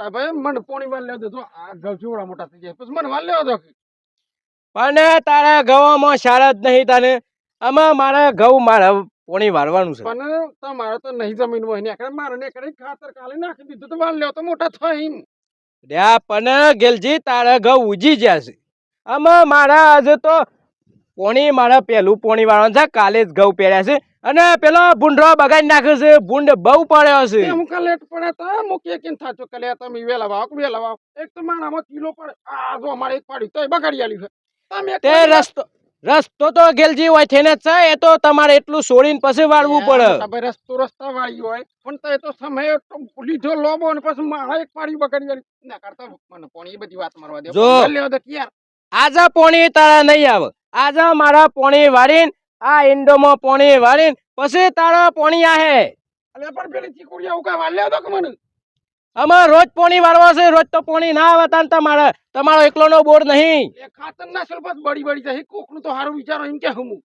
મોટા ભાઈ મને પોણી વાળ લેવા દો. આ ઘઉં જેવડા મોટા થઈ જાય. પછી મને વાળ લેવા દો પણ તારા ઘઉંમાં સાર જ નહીં તને. આમાં મારા ઘઉં મારા પોણી વારવાનું છે. પણ તમારે તો નહીં જમીન હોય ને એકડે. મારે ને એકડે ખાતર કાલે નાખી દીધું તો વાળ લેવા તો મોટા થઈ ડ્યા પણ ગેલજી તારા ઘઉં ઉજી ગયા છે. આમાં મારા આજે તો પોણી મારા પહેલું પોણી વાળવાનું છે કાલે જ ઘઉં પહેર્યા છે. અને પેલો ભૂંડરો બગાડી નાખ્યો છે ભૂંડ બહુ પડ્યો છે. હું કાલે પડે તો? મૂકીએ કેમ થાચો કલે તમે વેલા વાવ વેલા વાવ? એક તો મારામાં કિલો પડે. આ જો અમારે એક પાડી તો બગાડી આલી છે. તમે તે રસ્તો રસ્તો તો ગેલજી હોય થઈને છે એ તો તમારે એટલું છોડીને પછી વાળવું પડે. ભાઈ રસ્તો રસ્તા વાળી હોય પણ તો એ તો સમય તો લીધો લોબો ને પછી મારા એક પાડી બગાડી આલી. ના કરતા મને પોણી બધી વાત મારવા દે. જો. કે યાર. આજે પોણી તારા નહીં આવે. આજે મારા પોણી વાળી આ ઇન્ડોમાં પોણી વાળી પછી તારા પોણી આહે. અલે પણ પેલી ચીકુડી આવું કા વાર કે મને? અમાર રોજ પોણી વાળવા છે રોજ તો પોણી ના આવે તાન તમારે. તમારો એકલોનો બોર નહીં. એ ખાતર ના છે બસ બળી બળી જાય. કોકનું તો સારું વિચારો એમ કે હું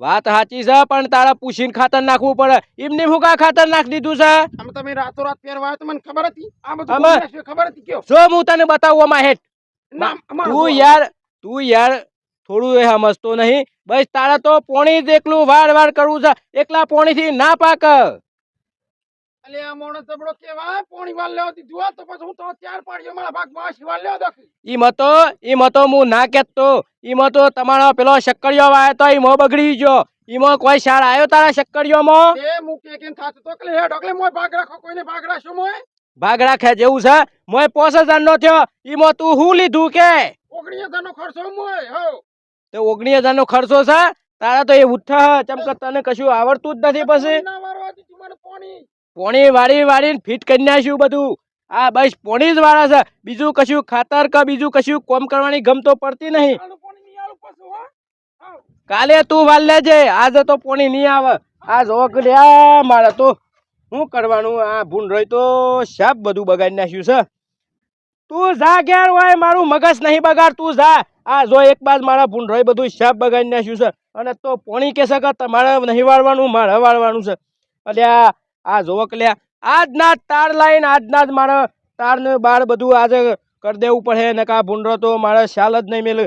વાત સાચી છે પણ તારા પૂછીને ખાતર નાખવું પડે. એમને હું કા ખાતર નાખી દીધું છે? આમ તમે રાતો રાત પહેરવા તો મને ખબર હતી? આ બધું ખબર હતી? કયો? જો હું તને બતાવું આમાં હેઠ. ના તું યાર તું યાર થોડું એ સમજતો નહીં. બસ તારા તો પોણી જેટલું વાર વાર કરવું છે. એકલા ના પાક. અલે આ કેવા પોણી લેવા દીધું. તો પછી હું તો ચાર પાડીઓ મારા લેવા હું ના કહેતો ઈમાં તો તમારો પેલો શક્કરિયો વાયો તો ઈમાં બગડી ગયો. ઈમાં કોઈ સાર આવ્યો તારા શક્કરિયોમાં તે મૂકે કે થાતું તો? કે હેડ એટલે મોય ભાગ રાખો કોઈને ભાગ રાખશો મોય ભાગ રાખે જેવું છે. મોય પોસ હજાર નો થયો ઈમાં તું હું લીધું કે? ઓગણી હજારનો ખર્ચો મોય હો તો ઓગણીસ હજાર નો ખર્ચો છે. તારા તો એ ઉઠા ચમ તને કશું આવડતું જ નથી પછી. પોણી. વાળી વાળી વાળીને ફિટ કરી નાખ્યું બધું. આ બસ પોણી જ વાળા છે. બીજું કશું ખાતર કે બીજું કશું કોમ કરવાની ગમતો પડતી નહીં. કાલે તું વાલ લેજે. આજે તો પોણી નહીં આવે. આ જોક મારે તો. શું કરવાનું? આ ભૂંડ રહી તો સાપ બધું બગાડી નાખ્યું છે. તું જા ઘેર હોય મારું મગજ નહીં બગાડ, તું જા. આ જો એક બાદ મારા ભૂંડ રહી બધું શાપ બગાડી નાખ્યું છે, અને તો પોણી કહેશે કે તમારે નહીં વાળવાનું, મારે વાળવાનું છે. અલ્યા, આ જોક લ્યા, આજના તાર લાઈન, આજના જ મારા તારને બાર બધું આજે કરી દેવું પડે ને કા ભૂંડરો તો મારે શાલ જ નહીં મેલે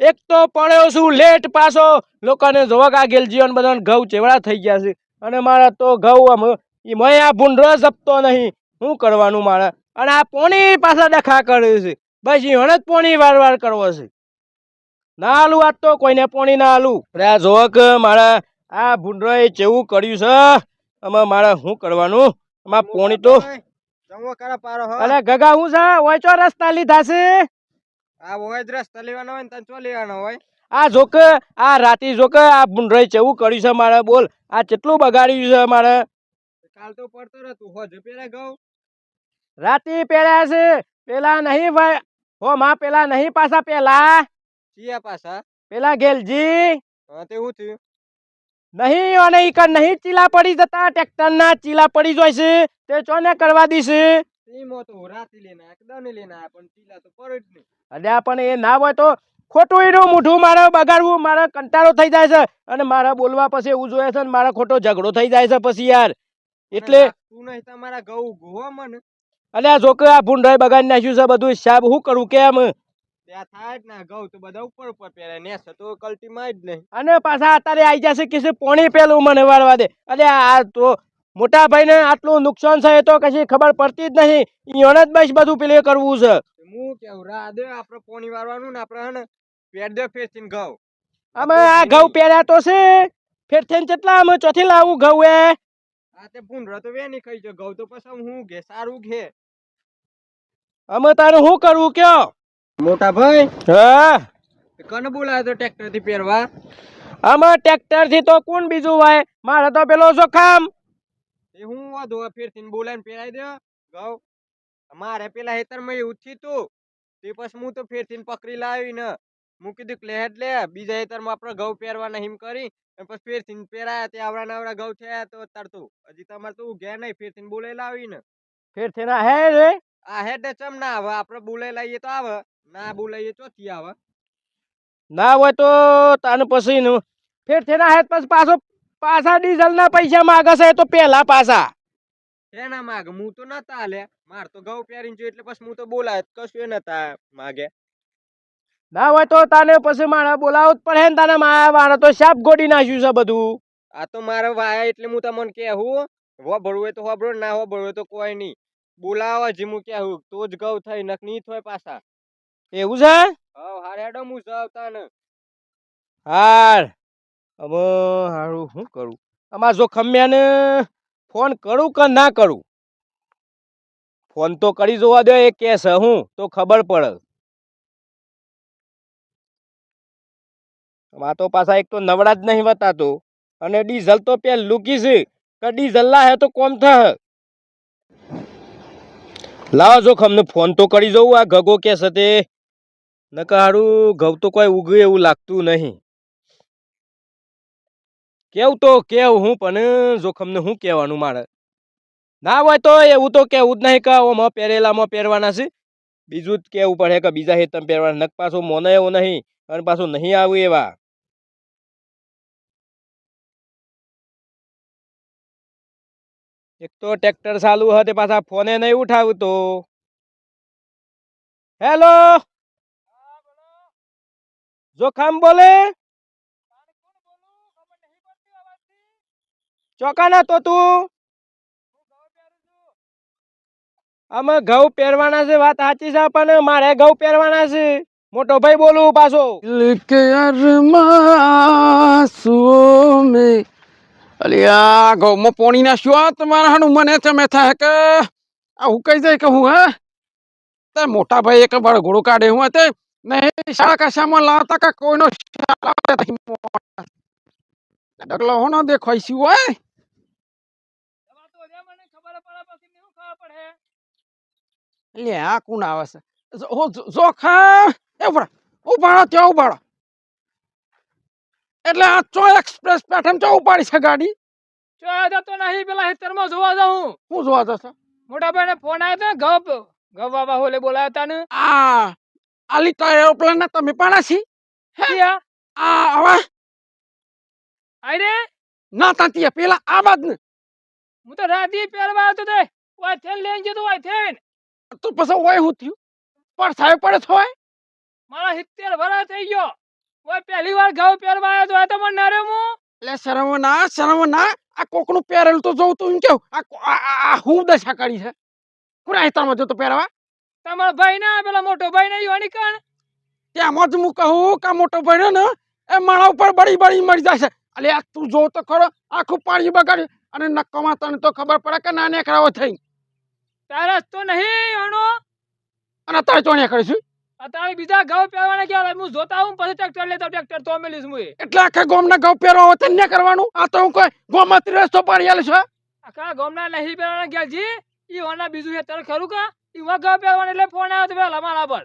એક તો પડ્યો છું લેટ પાછો, લોકોને જોવા કા ગેલજીઓને બધાને ઘઉં ચેવડા થઈ ગયા છે. અને મારા તો ઘઉં આમ મય આ ભૂંડરો જપતો નહીં. શું કરવાનું મારે? અને આ પોણી પાછા ડખા કરે છે. બસ હણ જ પોણી વાર વાર કરવો છે. ના આલું આજ તો કોઈને પોણી ના આલું. અરે આ જોક મારા આ ભૂંડરોએ જેવું કર્યું છે આમાં મારે શું કરવાનું? આમાં પોણી તો અરે ગગા હું છે? ઓય રસ્તા લીધા છે? આ હોય જ રસ્તા લેવાનો હોય ને તને ચો લેવાનો હોય? આ જોક આ રાતી જોક આ ભૂંડરાઈ જેવું કર્યું છે મારે બોલ. આ કેટલું બગાડ્યું છે મારે? કાલ તો પડતો રહે તું. હો જ પેલા ગઉ રાતી પેલા છે. પેલા નહીં ભાઈ. હો માં પેલા નહીં પાછા પેલા? ચિયા પાછા? પેલા ગેલજી? હા તે હું થયું? નહીં અને ઈ કર નહીં ચીલા પડી જતા ટ્રેક્ટર ના ચીલા પડી જાય છે. તે ચોને કરવા દીશે ટીમો તો રાતી લઈને એકદમ દવની પણ ચીલા તો પડ જ નહીં. અલ્યા પણ એ ના હોય તો ખોટું એનું મોઢું મારે બગાડવું મારે કંટાળો થઈ જાય છે. અને મારે બોલવા પછી એવું જોયે છે ને મારે ખોટો ઝઘડો થઈ જાય છે પછી યાર. એટલે તું નહીં તમારા ઘઉં ગોવા મને. અલ્યા જોકે આ ભૂંડરાઈ બગાડી નાખ્યું છે બધું સાહેબ શું કરું કેમ ત્યાં થાય જ ના ઘઉં તો બધા ઉપર ઉપર પહેરે ને તો કલ્ટી માં જ નહીં અને પાછા અત્યારે આવી જશે કે પોણી પેલું મને વાળવા દે. અરે આ તો મોટા ભાઈને આટલું નુકસાન છે તો કશી ખબર પડતી જ નહીં. ઈયોને જ બસ બધું પેલે કરવું છે. હું કેવું રાધે આપણે પોણી વારવાનું ને આપણે હે પેટ દે ફેસીને ઘઉં. અમે આ ઘઉં પહેર્યા તો છે. ફેર થઈને કેટલા અમે ચોથી લાવું ઘઉં એ? તે ભૂંડરો તો વેની ખાઈ છે ઘઉં તો પછી હું ઘે સારું ઘે. અમે તારું શું કરવું કયો? મોટા ભાઈ? હા. કને બોલાયો તો ટ્રેક્ટરથી પહેરવા? આમાં ટ્રેક્ટરથી તો કોણ બીજું હોય મારે તો પેલો જોખમ એ હું વાંધો ફેરથી બોલાઈને પહેરાઈ દે ઘઉં. મારે પેલા હેતરમાં એવું ઉઠી તું. તે પછી હું તો ફેરથી પકડી લાવી ને હું કીધું કે લે હેડ લે. બીજા હેતરમાં આપણે ઘઉં પહેરવાના હિમ કરી અને ફેરથી પહેરાયા તે આવડા નવડા ઘઉં થયા તો તરતું હજી તમારે તો ઘેર નહીં ફેરથી બોલે લાવી ને ફેર થઈને હે રે? આ હેડ ચમ ના આવે? આપણે બોલે લઈએ તો આવે ના બોલાઈએ ચોથી આવે? ના હોય તો તાને પછી નું. ફેર ના હેડ પછી પાછો પાછા ડીઝલ ના પૈસા માગે છે તો પેલા પાછા. એના માગ? હું તો નતા લે માર તો ઘઉં પહેરીને જોયું એટલે પછી હું તો બોલાય. કશું એ નતા માગે. ના હોય તો તને પછી મારે બોલાવું જ પડે ને તને મારા મારે તો સાપ ગોડી નાખ્યું છે બધું. આ તો મારે વાયા એટલે હું તમને કહેવું હોભળવું હોય તો હોભળો ના હો ભરવું તો કોઈ નહીં. બોલાવા જ હું કહેવું તો જ ગૌ થઈ નક નહીં થાય પાછા. એવું છે? હા હારે હેડો હું જાવ તાને. હાર. હવે હારું શું કરું? અમાર જો ખમ્યાને ફોન કરું કે ના કરું? ફોન તો કરી જોવા દે એ કે છે હું તો ખબર પડે. આ તો પાછા એક તો નવડા જ નહીં બતાતો. અને ડીઝલ તો પેલું લુકી છે. કે ડીઝલ લાહે તો કોમ થ લાવો જો ખમને ફોન તો કરી જવું આ ગગો કે છે તે. નકારું ઘઉં તો કોઈ ઉગે એવું લાગતું નહીં. કેવું તો કેવું હું, પણ જોખમને શું કહેવાનું મારે? ના હોય તો એવું તો કેવું જ નહીં કે ઓમાં પહેરેલામાં પહેરવાના છે. બીજું જ કેવું પડે કે બીજા હેતમ પહેરવાના નક પાછું મોને એવું નહીં. અને પાછું નહીં આવું એવા. એક તો ટ્રેક્ટર ચાલુ હતી પાછા ફોને નહીં ઉઠાવું તો હેલો જોખામ બોલે? ચોકાના તો તું? અમે ઘઉં પહેરવાના છે, વાત સાચી છે, પણ મારે ઘઉં પહેરવાના છે. મોટો ભાઈ બોલું પાછો. કે અરમાસુઓ મેં અલિયા ગૌમાં પોણી ના શું આ તમારા હાનું મને તમે થાય કે આ હું કઈ જાય કે હું હે તે મોટા ભાઈ એક બળઘોડું કાઢે હું તે નહીં શાળા કશામાં લાવતા કે કોઈનો ડગલો હો ન દેખાય શું હોય લે આ કોણ આવે છે જો- હો, જો- જોખા એ ઊભા ઉભાડો ત્યાં ઉભાડો એટલે આ ચો એક્સપ્રેસ પેટર્ન ચો ઉપાડી છે ગાડી? ચોયા જતો નહીં પેલા હેતરમાં જોવા જાઉં હું. જોવા જશે? મોટાભાઈ ને ફોન આવ્યો હતો ગપ. ગપ બાબા હોલે બોલાયા હતા ને. આ આલી તો એરોપ્લેન ના તમે પાડા છી? આ હવે? આઈ રે? ના તાતી પેલા આ બાદ ને હું તો રાતી પહેરવા આવતો તો તે વાય થેન લઈને જતો વાય થેન. તો પછી ઓય હું થયું? પણ સાહેબ પડે થોય મારા સિત્તેર વરા થઈ ગયો. કોઈ પહેલી વાર ઘઉં પહેરવા આવ્યો તો આ તો મને ના રહ્યો હું એટલે શરમ ના શરમ ના. આ કોકનું પહેરેલું તો જોઉં તું એમ કેવું. આ હું દશા કરી છે? કુરા હિતારમાં જતો પહેરવા. તમારા ભાઈ ના પેલા મોટો ભાઈ ના યુવાની કણ? ત્યાં જ હું કહું કે મોટો ભાઈ ને એ મારા ઉપર બળી બળી મરી જાય છે અલે આ તું જો તો ખરો આખું પાણી બગાડ્યું. અને નક્કામાં તને તો ખબર પડે કે ના ખરાવો થઈ તારા તો નહીં અણો અને તારે ચોણ્યા કરીશું અત્યારે બીજા ઘઉં પહેરવાના ગયા હું જોતા હું પછી ટ્રેક્ટર લેતો ટ્રેક્ટર તો મેલીશ હું એટલા આખા ગોમના ઘઉં પહેરવા હોય તને ને કરવાનું? આ તો હું કોઈ ગોમાં તો પાડી આલે છું આખા ગોમના નહીં પહેરવાના ગયા જી? ઈ ઓના બીજું ખેતર ખરું કા? ઈ વા ઘઉં પહેરવાના એટલે ફોન આવ્યો તો પેલા મારા પર.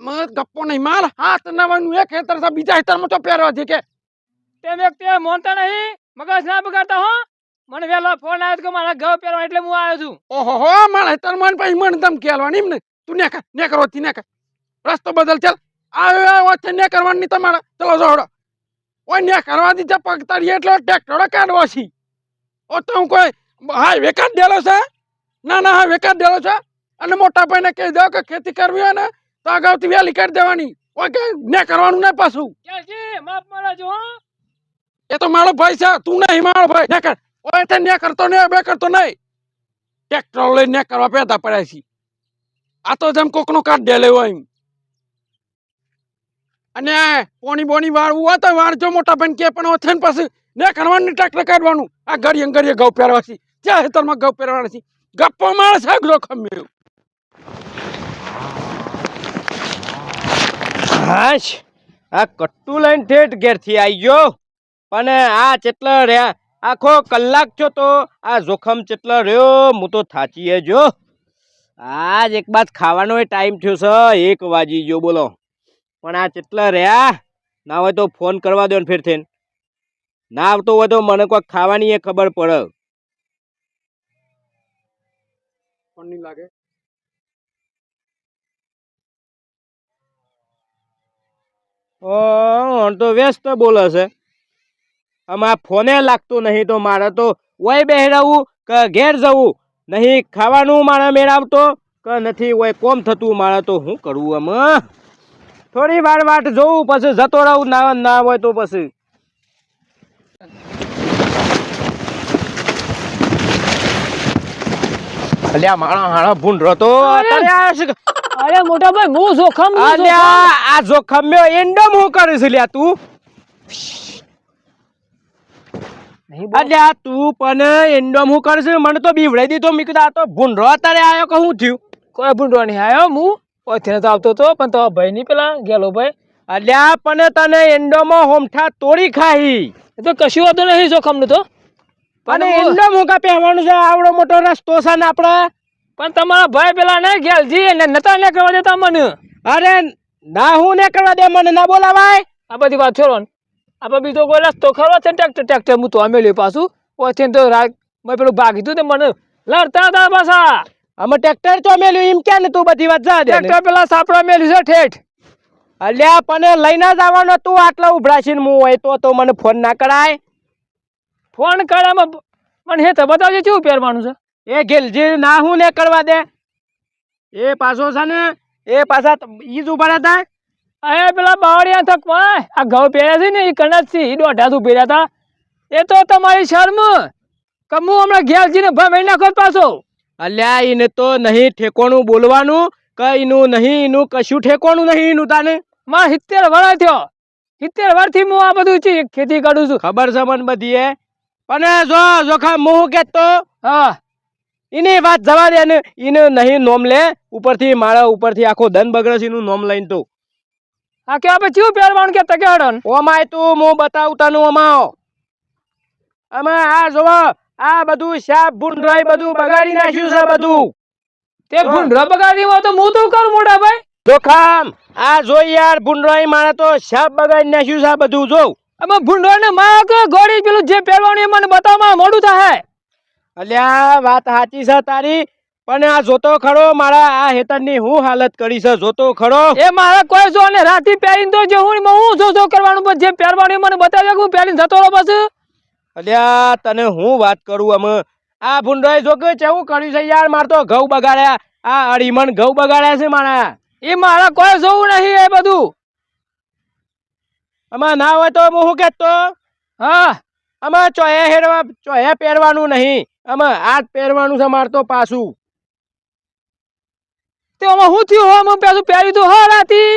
મત ગપ્પો નહીં. માર હાથ નવાનું એક ખેતર સા બીજા ખેતરમાં તો પહેરવા છે કે. તેમ એક તે મોનતા નહીં. મગજ ના બગાડતા હો. મને વેલો ફોન આવ્યો કે મારા ઘઉં પહેરવા એટલે હું આવ્યો છું. ઓહો હો મારા હેતર મન પછી મન તમ કેલવાની એમ ને. તું ને ને કરો ને કર રસ્તો બદલ ચાલ. આવ્યો છે ને કરવાની તમારે. ચલો જોડો ઓય ને કરવા દીધા પગ તળીએ એટલે ટ્રેક્ટરો કાઢવો છે. ઓ તો હું કોઈ હા વેકાત દેલો છે? ના ના હા વેકાત દેલો છે. અને મોટા ભાઈને કહી દો કે ખેતી કરવી હોય ને તો અગાઉથી વહેલી કાઢી દેવાની. ઓય કે ને કરવાનું નહીં પાછું. માફ છે? માપ મારા જો હો. એ તો મારો ભાઈ છે. તું નહીં મારો ભાઈ. ને કર. ઓય તે ને કરતો નહીં બે કરતો નહીં. ટ્રેક્ટર લઈને ને કરવા પેદા પડ્યા છે. આ તો જેમ કોકનો કાઢ ડેલે હોય એમ. અને પોણી બોણી વાળવું હોય તો વાળજો, મોટા ભાઈ કે પણ ઓછે ને પછી ને કરવાનું ટ્રેક્ટર કાઢવાનું. આ ઘડીએ ઘડીએ ઘઉં પહેરવા છે. જ્યાં હેતરમાં ઘઉં પહેરવાના છે? ગપ્પો માણસ છે જોખમ મેળવું હાશ, આ કટ્ટુ લઈને ઠેઠ ઘેરથી આવી ગયો પણ આ ચેટલો રહ્યા? આખો કલાક છો તો આ જોખમ ચેટલો રહ્યો? હું તો થાચીએ જો આજ એક બાદ ખાવાનો ટાઈમ થયો છે. એક વાજી ગયો, બોલો. પણ આ ચેટલા રહ્યા? ના હોય તો ફોન કરવા દો ને ફેર થઈને. ના આવતો હોય તો મને કોઈ ખાવાની એ ખબર પડે. પણ નહીં લાગે. તો વ્યસ્ત બોલે છે. આમાં ફોને લાગતું નહીં તો મારે તો ઓય બેહરાવું કે ઘેર જવું. નહીં ખાવાનું મારા મેળાવતો કે નથી હોય કોમ થતું મારે તો શું કરવું આમ? થોડી વાર વાટ જોઉં પછી જતો રહું ના ના હોય તો પછી. અલ્યા માણો હાણા ભૂંડરો તો અત્યારે આવ્યો છે કે- અરે મોટા ભાઈ હું જોખમ હું અલ્યા આ જોખમ્યો એન્ડમ હું કરીશ લ્યા તું. અલ્યા તું પણ એન્ડમ હું કરીશ મને તો બીવડાઈ દીધો મીકતા તો ભૂંડરો અત્યારે આવ્યો કે શું થયું? કોઈ ભૂંડો નહીં આવ્યો હું ઓથીને તો આવતો હતો પણ તો ભાઈ નહીં પેલા ગેલો ભાઈ. અલ્યા પણ તને એન્ડોમાં હોમઠા તોડી ખાઈ. એ તો કશું વાંધો નહીં જોખમનું તો. પણ મોકા એન્ડમ હું છે? આવડો મોટો રસ્તો છે ને આપણે પણ તમારા ભાઈ પેલા ને ગેલજી એને નતા ને કરવા દેતા મને? અરે ના હું ને કરવા દે મને ના બોલાવાય. આ બધી વાત છોડો ને. આપણે બીજો કોઈ રસ્તો ખરો છે ટ્રેક્ટર ટ્રેક્ટર? હું તો અમે લ્યો પાછું. ઓથી તો રાગ મેં પેલું ભાગી હતું તે મને. લડતા હતા પાછા. અમે ટ્રેક્ટર તો મેલ્યું એમ ક્યાં ને તું બધી વાત જા ટ્રેક્ટર પેલા સાપડા મેલ્યું છે ઠેઠ. અલ્યા પણ લઈને જ આવવાનો તું આટલા ઉભરાશીને હું હોય તો તો મને ફોન ના કરાય. ફોન કરામાં મને હે તો બતાવજે કેવું પહેરવાનું છે? એ ગેલજી ના હું ને કરવા દે. એ પાછો છે ને એ પાછા ઈ જ ઊભા હતા અરે પેલા બાવળિયા થક આ ઘઉં પહેર્યા છે ને એ કણજથી એ દોઢા થી પહેર્યા હતા એ તો તમારી શરમ. કે હું હમણાં ઘેરજીને ભાઈ નાખો પાછો? અલ્યા એને તો નહીં ઠેકોણું બોલવાનું કઈનું નહીં એનું કશું ઠેકોણું નહીં એનું તાને. માં સિત્તેર વર્ષ થયો. સિત્તેર વર્ષથી હું આ બધું ખેતી કરું છું. ખબર છે મને બધી એ? પણ જો જોખા મોહ કેતો હા. એની વાત જવા દે ને એને નહીં નોમ લે. ઉપરથી મારા ઉપરથી આખો ધન બગડે છે એનું નોમ લઈને તું. આ કે આપણે કેવું પહેરવાનું કે તકે ઓમાય તું હું બતાવું તને ઓમાઓ અમે આ જોવો આ બધું શાપ ભૂંડરાય બધું બગાડી નાખ્યું છે બધું. તે ભૂંડરા બગાડી હોય તો હું તો કર મોટા ભાઈ? જોખામ આ જોઈ યાર ભૂંડરાય મારે તો શાપ બગાડી નાખ્યું છે બધું જોઉં અમે ભૂંડરો ને માં કે ગોળી પેલું જે પહેરવાનું એ મને બતાવવામાં મોડું થાય. અલ્યા વાત સાચી છે તારી પણ આ જોતો ખરો મારા આ હેતરની હું હાલત કરી છે જોતો ખરો. એ મારા કોઈ જો ને રાતી પહેરીને તો જે હું હું જો જો કરવાનું જે પહેરવાનું મને બતાવ્યા હું પહેરીને જતો રહો બસ અલ્યા, તને હું વાત કરું અમે આ ભૂંડરાઈ જો કે કેવું કર્યું છે યાર? માર તો ઘઉં બગાડ્યા. આ અડીમણ ઘઉં બગાડ્યા છે મારા. એ મારા કોઈ જોવું નહીં એ બધું. આમાં ના હોય તો હું શું કહેતો? હા, આમાં ચોહે હેરવા ચોહે પહેરવાનું નહીં. આમાં હાથ પહેરવાનું છે માર તો પાછું. તે આમાં શું થયું હો? હું પેલું પહેર્યું તું હો રાતી?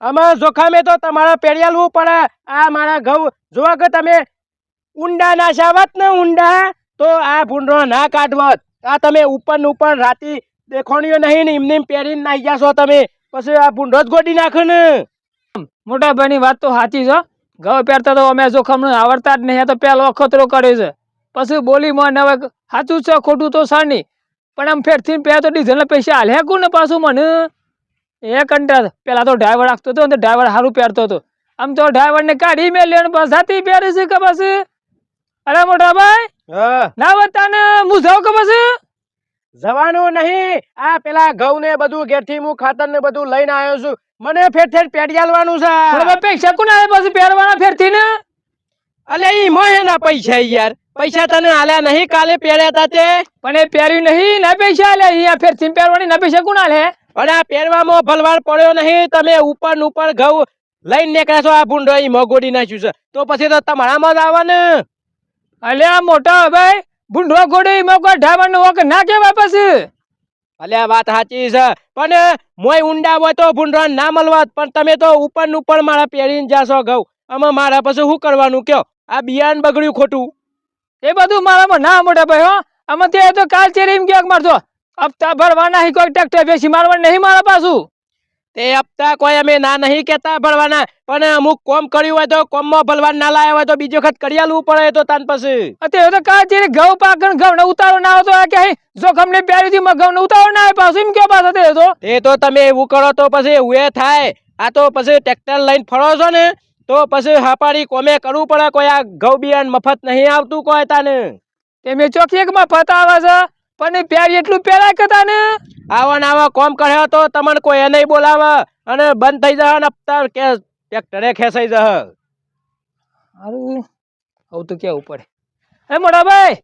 આમાં જોખમે તો તમારા પહેર્યા લેવું પડે. આ મારા ઘઉં, જોવા કે તમે ઊંડા ના શાવત ને ઊંડા, તો આ ભૂંડરો ના કાઢવત. આ તમે ઉપર ને ઉપર રાતી દેખોણીઓ નહીં ને એમને એમ પહેરીને નાઈ ગયા છો તમે. પછી આ ભૂંડરો જ ગોડી નાખો ને. મોટા ભાઈની વાત તો સાચી છે. ઘઉં પહેરતા તો અમે જોખમ આવડતા જ નહીં. તો પહેલો અખતરો કર્યો છે. પછી બોલી મને હવે સાચું છે, ખોટું તો સાની પણ આમ ફેરથી પહેર તો ડીઝલ પૈસા હાલે કોણ ને પાછું મને? એ કંટાળ પેલા તો ડ્રાઈવર રાખતો હતો ને ડ્રાઈવર સારું પહેરતો હતો. આમ તો ડ્રાઈવરને કાઢી મેં લેવાનું જાતી પહેરે છે કે પછી? અરે મોટા ભાઈ ના બતા ને હું જાઉં કે પછી? જવાનું નહીં. આ પેલા ઘઉં ને બધું ઘેરથી હું ખાતર ને બધું લઈને આવ્યો છું. મને ફેર ફેર પેડિયાલવાનું છે. મોટા પૈસા કોને આવે પછી પહેરવાના ફેરથી ને અલે ઈ મોહે ના પૈસા યાર. પૈસા તને આલ્યા નહીં કાલે પહેર્યા તા તે. પણ એ પહેર્યું નહીં ના પૈસા આલે અહીંયા ફેરથી પહેરવાની ના પૈસા કોણ આલે? અને આ પહેરવામાં ભલવાર પડ્યો નહીં. તમે ઉપર ઉપર ઘઉં લઈને નીકળ્યા છો આ ભૂંડો ઈ મોગોડી નાખ્યું છે. તો પછી તો તમારામાં જ આવે ને અલ્યા મોટા ભાઈ ભૂંડો ગોડી માં કોઈ ઢાબા નો ના કહેવાય પછી. અલ્યા વાત સાચી છે. પણ મોય ઊંડા હોય તો ભૂંડો ના મળવા પણ તમે તો ઉપર ને ઉપર મારા પહેરીને જાશો ઘઉં. આમાં મારા પછી શું કરવાનું કયો? આ બિયાન બગડ્યું ખોટું. એ બધું મારામાં ના મોટા ભાઈ હો. આમાં તે તો કાલ ચેરી એમ ક્યાંક મારતો. હપ્તા ભરવાના કોઈ ટ્રેક્ટર બેસી મારવા નહીં મારા પાછું. તે હપ્તા કોઈ અમે ના નહીં કેતા ભરવાના પણ અમુક કોમ કર્યું હોય તો કોમમાં ભરવાન ના લાયા હોય તો બીજો વખત કરી આલવું પડે તો તાન પછી. અત્યારે તો કાલ જેને ઘઉં પાકણ ઘઉં ઉતારો ના આવતો આ કે જોખમ ને પ્યારી થી ઘઉં ને ઉતારો ના આવે પાછું એમ કે પાછો તે તો એ તો તમે એવું કરો તો પછી એવું એ થાય. આ તો પછી ટ્રેક્ટર લઈને ફરો છો ને તો પછી હાપાડી કોમે કરવું પડે. કોઈ આ ઘઉં બિયાણ મફત નહીં આવતું કોઈ તાને. તે મેં ચોકી એક મફત આવે છે. પણ પ્યાર એટલું પેલા કરતા ને? આવા ને આવા કોમ કર્યા તો તમને કોઈ એ નહીં બોલાવે અને બંધ થઈ જાય ને હપ્તા કે ટ્રેક્ટરે ખેંચાઈ જશે હારું. આવું તો કેવું પડે. અરે મોટા ભાઈ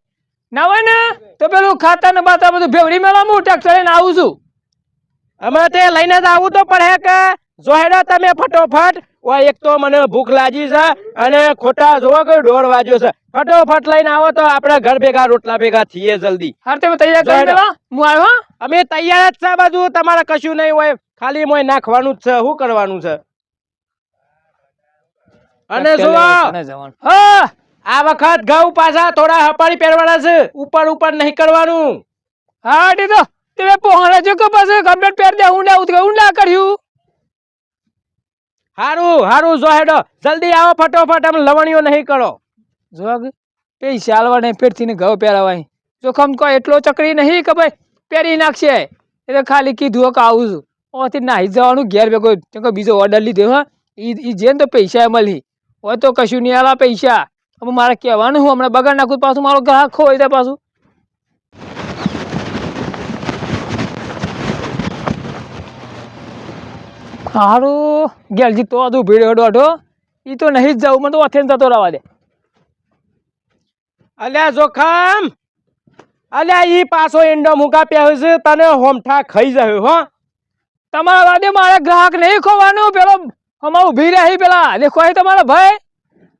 ના હોય ને? તો પેલું ખાતા ને બાતા બધું ભેવડી મેળવા હું ટ્રેક્ટર લઈને આવું છું. અમે તે લઈને જ આવું તો પડે કે જોહેડો તમે ફટોફટ એક તો મને ભૂખ લાગી છે અને ખોટા જોવો કે દોઢ વાગ્યો છે. ફટોફટ લઈને આવો તો આપણે ઘર ભેગા રોટલા ભેગા થઈએ જલ્દી. હાર તમે તૈયાર કરી દેવા હું આવ્યો અમે તૈયાર જ છે બધું તમારે કશું નહીં હોય. ખાલી મોય નાખવાનું જ છે શું કરવાનું છે? અને? હા આ વખત ઘઉં પાછા થોડા હપાડી પહેરવાના છે ઉપર ઉપર નહીં કરવાનું. હા ટી તો તમે પહોંચે છો કે પછી કમ્પ્લેટ પહેર દે ઊંડા ઉતરે ઊંડા કર્યું? હારું હારું જો હેડો. જલ્દી આવો ફટોફટ આમ લવણીઓ નહીં કરો. જોગ પૈસા આલવા નહીં ફેરથીને ઘઉં પહેરાવાય. જોખમ કહો એટલો ચકડી નહીં કે ભાઈ, પહેરી નાખશે. એટલે ખાલી કીધું કે આવું છું. ઓથી નાહી જવાનું ઘેર ભેગો. કે બીજો ઓર્ડર લીધો, હા. એ જે જેને તો પૈસા મળી. હોય તો કશું નહીં આલા પૈસા. હવે મારે કહેવાનું હું હમણાં બગાડ નાખું પાછું મારો ગ્રાહક ખોવાઈ જાય પાછું. સારું ગેલજી તો આધું ભીડ અડો અડો એ તો નહીં જ જવું મને તો અથેન જતો રહેવા દે. અલ્યા જોખમ! અલ્યા ઈ પાછો ઈંડો મુકા પ્યા છે તને હોમઠા ખાઈ જાય હો. તમારા વાદે મારે ગ્રાહક નહીં ખોવાનું પેલો હમણાં ઊભી રહી પેલા. દેખો તમારો ભાઈ.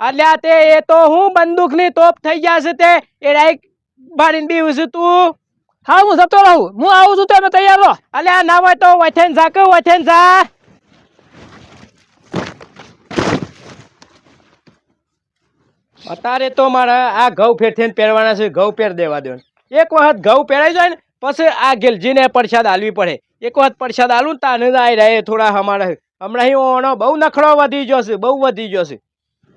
અલ્યા તે એ તો હું બંદૂકની તોપ થઈ ગયા છે તે. એ ડાઈક બારીને બીવું છું તું. હા હું જતો રહું. હું આવું છું તમે તૈયાર રહો. અલ્યા ના હોય તો વથેન જા કે વથેન જા. અત્યારે તો મારા આ ઘઉં ફેરથી પહેરવાના છે, ઘઉં પહેર દેવા દો એક વખત ઘઉં પહેરાઈ જાય ને, પછી આ ગેલજીને પ્રસાદ આલવી પડે. એક વખત પ્રસાદ આલું ને તાને આઈ રહે, થોડા અમારા હમણાં ઓણો બહુ નખરો વધી ગયો છે, બહુ વધી ગયો છે.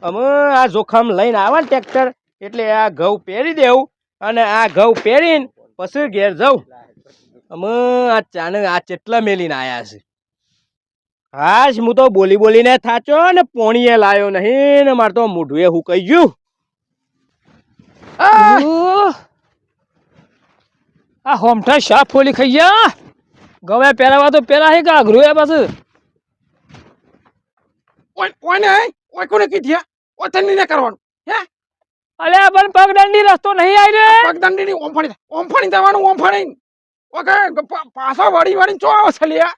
અમે આ જોખમ લઈને આવે ને ટ્રેક્ટર, એટલે આ ઘઉં પહેરી દેવું અને આ ઘઉં પહેરીને પછી ઘેર જવું અમે આ ચાને આ ચેટલા મેલીને આવ્યા છે. હાશ હું તો બોલી બોલીને થાચો ને, પોણીએ લાયો નહીં ને મારે તો મોઢું એ હું કહી ગયું. આ હોમઠા શાપ ફોલી ખાઈ ગયા? ગવે પહેરાવા તો પેલા હે કા અઘરું એ પાછું? કોને ઓય કોને ઓય કોને કીધી ઓથન ને કરવાનું. અલે આ પણ પગદંડી રસ્તો નહીં આવી રે પગદંડી ની ઓમફાણી ઓમફાણી જવાનું ઓમફાણી. ઓકે પા- પાછો વળી વળી ચો આવે છે લ્યા?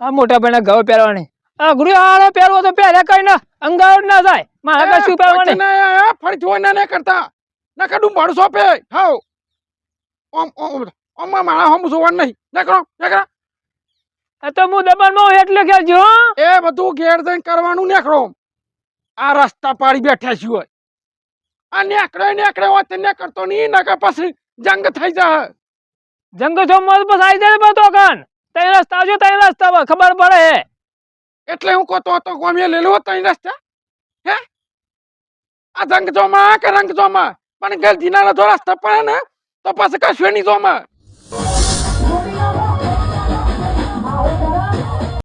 આ મોટા ભાઈ ગવે પહેરવાની. અઘરું હારો પહેરવો તો પહેરે કઈ ના. અંગાર ના જાય. મારા કશું પહેરવાની ફરી હોય ના ના કરતા. ના ડું ભાડું સોંપે. હાવ ઓમ ઓમ ઓમમાં મારા હમ જોવાનું નહીં. નકરો નકરા આ તો હું દબાણમાં હોય એટલે કે જો એ બધું ઘેર જઈને કરવાનું નેકરો આ રસ્તા પાડી બેઠા છીએ આ નેકડે નેકડે હોત તે નેકરતો નહીં નકર પછી જંગ થઈ જાય. જંગ છો મત બસ આવી જાય બધો કાન તઈ રસ્તા જો તઈ રસ્તા પર ખબર પડે હે. એટલે હું કોતો તો ગમે લેલો તઈ રસ્તા. હે? આ જંગ જોમાં કે રંગ જોમાં? પણ ગલતી ના જો રસ્તા પડે ને તો પછી કશું નહીં જોમાં